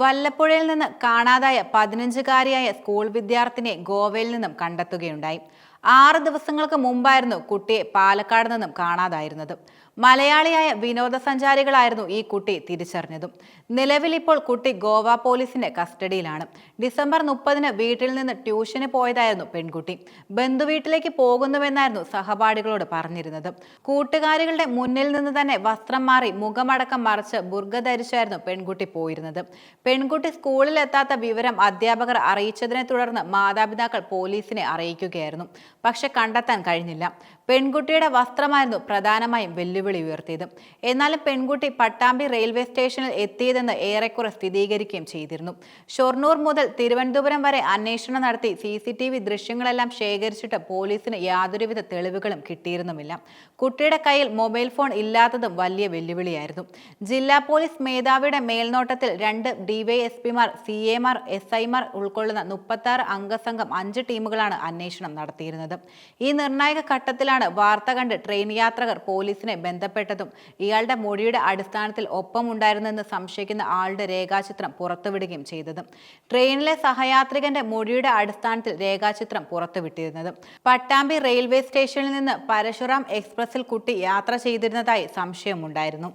വല്ലപ്പുഴയിൽ നിന്ന് കാണാതായ പതിനഞ്ചുകാരിയായ സ്കൂൾ വിദ്യാർത്ഥിനിയെ ഗോവയിൽ നിന്നും കണ്ടെത്തുകയുണ്ടായി. ആറ് ദിവസങ്ങൾക്ക് മുമ്പായിരുന്നു കുട്ടിയെ പാലക്കാട് നിന്നും കാണാതായിരുന്നത്. മലയാളിയായ വിനോദസഞ്ചാരികളായിരുന്നു ഈ കുട്ടി തിരിച്ചറിഞ്ഞതും. നിലവിൽ ഇപ്പോൾ കുട്ടി ഗോവ പോലീസിന്റെ കസ്റ്റഡിയിലാണ്. ഡിസംബർ മുപ്പതിന് വീട്ടിൽ നിന്ന് ട്യൂഷന് പോയതായിരുന്നു പെൺകുട്ടി. ബന്ധുവീട്ടിലേക്ക് പോകുന്നുവെന്നായിരുന്നു സഹപാഠികളോട് പറഞ്ഞിരുന്നത്. കൂട്ടുകാരികളുടെ മുന്നിൽ നിന്ന് തന്നെ വസ്ത്രം മാറി മുഖമടക്കം മറച്ച് ബുർഗ ധരിച്ചായിരുന്നു പെൺകുട്ടി പോയിരുന്നത്. പെൺകുട്ടി സ്കൂളിലെത്താത്ത വിവരം അധ്യാപകർ അറിയിച്ചതിനെ തുടർന്ന് മാതാപിതാക്കൾ പോലീസിനെ അറിയിക്കുകയായിരുന്നു. പക്ഷെ കണ്ടെത്താൻ കഴിഞ്ഞില്ല. പെൺകുട്ടിയുടെ വസ്ത്രമായിരുന്നു പ്രധാനമായും വെല്ലുവിളി ഉയർത്തിയത്. എന്നാലും പെൺകുട്ടി പട്ടാമ്പി റെയിൽവേ സ്റ്റേഷനിൽ എത്തിയതെന്ന് ഏറെക്കുറെ സ്ഥിരീകരിക്കുകയും ചെയ്തിരുന്നു. ഷൊർണൂർ മുതൽ തിരുവനന്തപുരം വരെ അന്വേഷണം നടത്തി സി സി ടി വി ദൃശ്യങ്ങളെല്ലാം ശേഖരിച്ചിട്ട് പോലീസിന് യാതൊരുവിധ തെളിവുകളും കിട്ടിയിരുന്നുമില്ല. കുട്ടിയുടെ കയ്യിൽ മൊബൈൽ ഫോൺ ഇല്ലാത്തതും വലിയ വെല്ലുവിളിയായിരുന്നു. ജില്ലാ പോലീസ് മേധാവിയുടെ മേൽനോട്ടത്തിൽ രണ്ട് ഡിവൈഎസ്പിമാർ സി എമാർ എസ് ഐമാർ ഉൾക്കൊള്ളുന്ന മുപ്പത്തി അംഗസംഘം അഞ്ച് ടീമുകളാണ് അന്വേഷണം നടത്തിയിരുന്നത്. ഈ നിർണായക ഘട്ടത്തിലാണ് വാർത്ത കണ്ട് ട്രെയിൻ യാത്രകർ പോലീസിനെ ബന്ധപ്പെട്ടതും ഇയാളുടെ മൊഴിയുടെ അടിസ്ഥാനത്തിൽ ഒപ്പമുണ്ടായിരുന്നെന്ന് സംശയിക്കുന്ന ആളുടെ രേഖാചിത്രം പുറത്തുവിടുകയും ചെയ്തത്. ട്രെയിനിലെ സഹയാത്രികന്റെ മൊഴിയുടെ അടിസ്ഥാനത്തിൽ രേഖാചിത്രം പുറത്തുവിട്ടിരുന്നത്. പട്ടാമ്പി റെയിൽവേ സ്റ്റേഷനിൽ നിന്ന് പരശുറാം എക്സ്പ്രസിൽ കുട്ടി യാത്ര ചെയ്തിരുന്നതായി സംശയമുണ്ടായിരുന്നു.